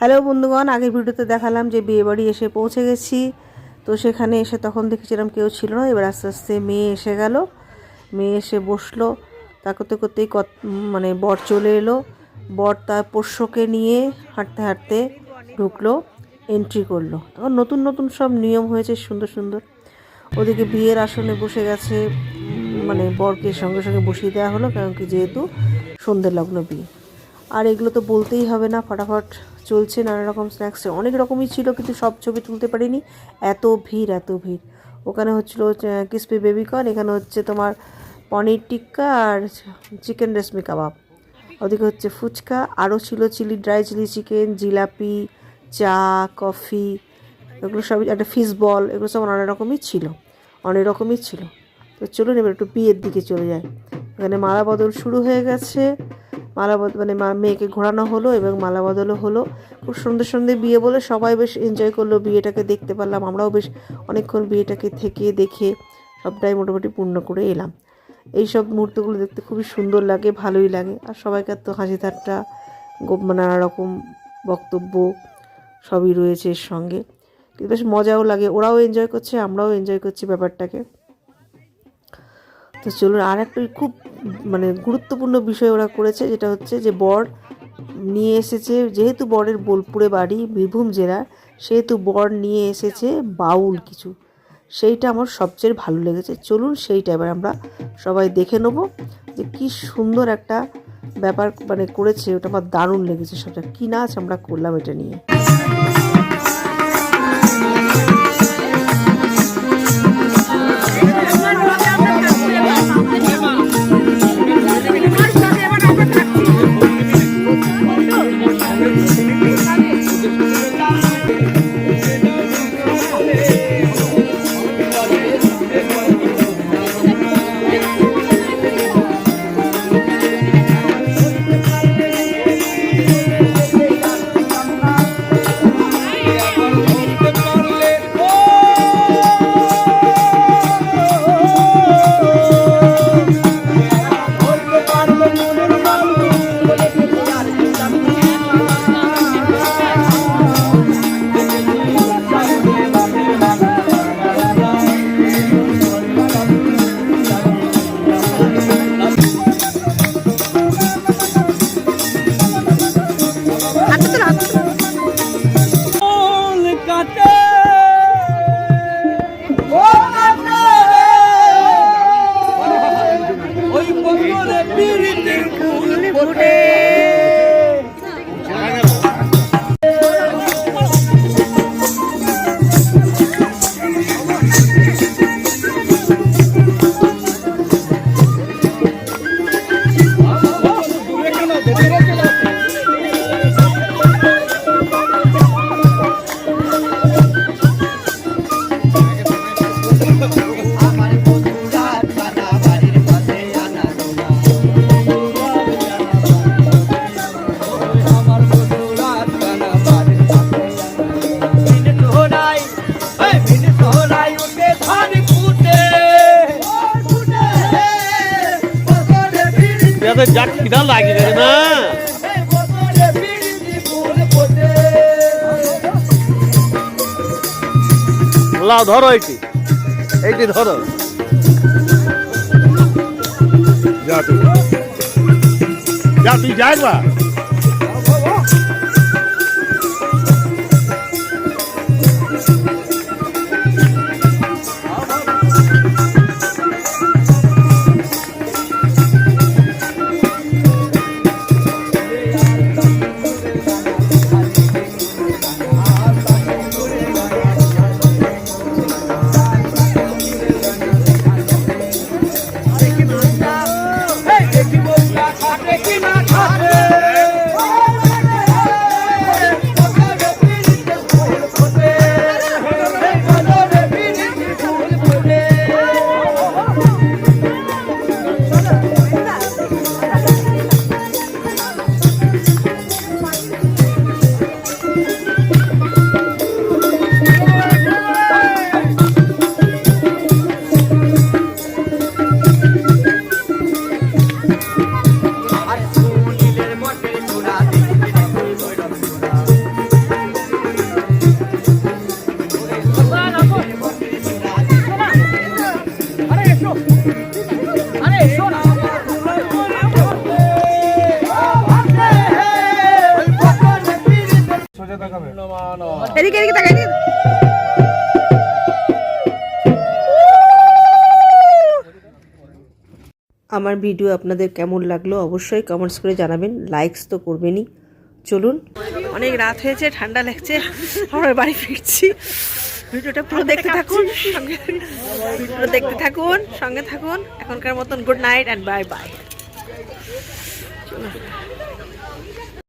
Hello বন্ধুগণ, আগের ভিডিওতে দেখালাম যে বিয়ে বাড়ি এসে পৌঁছে গেছি। তো সেখানে এসে তখন দেখেছিলাম কেউ ছিল না, এবার আস্তে আস্তে মেয়ে এসে গেল। মেয়ে এসে বসল, তা করতে করতেই কত মানে বর চলে এলো। বর তার পোষ্যকে নিয়ে হাঁটতে হাঁটতে ঢুকলো এন্ট্রি করল। তখন নতুন নতুন সব নিয়ম হয়েছে সুন্দর সুন্দর। ওদিকে বিয়ের আসনে বসে গেছে মানে বরকে সঙ্গে সঙ্গে বসিয়ে দেওয়া হলো, কারণ কি যেহেতু সন্ধ্যে লগ্ন বিয়ে। আর এগুলো তো বলতেই হবে না, ফটাফট চলছে নানা রকম স্ন্যাক্স অনেক রকমই ছিল, কিন্তু সব ছবি তুলতে পারিনি। এত ভিড় এত ভিড়। ওখানে হচ্ছিল ক্রিসপি বেবিকর্ন এখানে হচ্ছে তোমার পনির টিক্কা আর চিকেন রেশমি কাবাব ওদিকে হচ্ছে ফুচকা, আরও ছিল chilli dry chilli chicken jalebi, চা কফি এগুলো সবই একটা ফিশ বল এগুলো সব অনেক রকমই ছিল, অনেক রকমই ছিল। তো চলুন এবার একটু বিয়ের দিকে চলে যায় এখানে মালা বদল শুরু হয়ে গেছে। মালা মানে মেয়েকে ঘোরানো হলো এবং মালা বদলও হলো। খুব সুন্দর সুন্দর বিয়ে বলে সবাই বেশ এনজয় করল বিয়েটাকে দেখতে পারলাম। আমরাও বেশ অনেকক্ষণ বিয়েটাকে থেকে দেখে সবটাই মোটামুটি পূর্ণ করে এলাম। এই সব মুহূর্তগুলো দেখতে খুবই সুন্দর লাগে, ভালোই লাগে। আর সবাইকার তো হাসি ঠাট্টা গো- নানা রকম বক্তব্য সবই রয়েছে এর সঙ্গে। বেশ মজাও লাগে। ওরাও এনজয় করছে, আমরাও এনজয় করছি ব্যাপারটাকে। তো চলুন, আর একটা খুব মানে গুরুত্বপূর্ণ বিষয় ওরা করেছে, যেটা হচ্ছে যে বর নিয়ে এসেছে, যেহেতু বরের বোলপুরে বাড়ি, বীরভূম জেলার সেহেতু বর নিয়ে এসেছে বাউল কিছু। সেইটা আমার সবচেয়ে ভালো লেগেছে। চলুন সেইটা এবার আমরা সবাই দেখে নেব যে কি সুন্দর একটা ব্যাপার মানে করেছে, ওটা আমার দারুণ লেগেছে সবটা। কী নাচ আমরা করলাম এটা নিয়ে? পিরিতি যা খিদা লাগে না লাও ধরো এটি। এইটি ধরো। যা তুই। যা তুই যা দেখি বউটা খাটে কি না খাটে এদিকে এদিকে তাকাই। আমার ভিডিও আপনাদের কেমন লাগল অবশ্যই কমেন্টস করে জানাবেন। লাইকস তো করবেনই। চলুন। অনেক রাত হয়েছে ঠান্ডা লাগছে। আমরা বাড়ি ফিরছি। ভিডিওটা পুরো দেখতে থাকুন সঙ্গে ভিডিওটা দেখতে থাকুন সঙ্গে থাকুন। এখনকার মতন good night and bye bye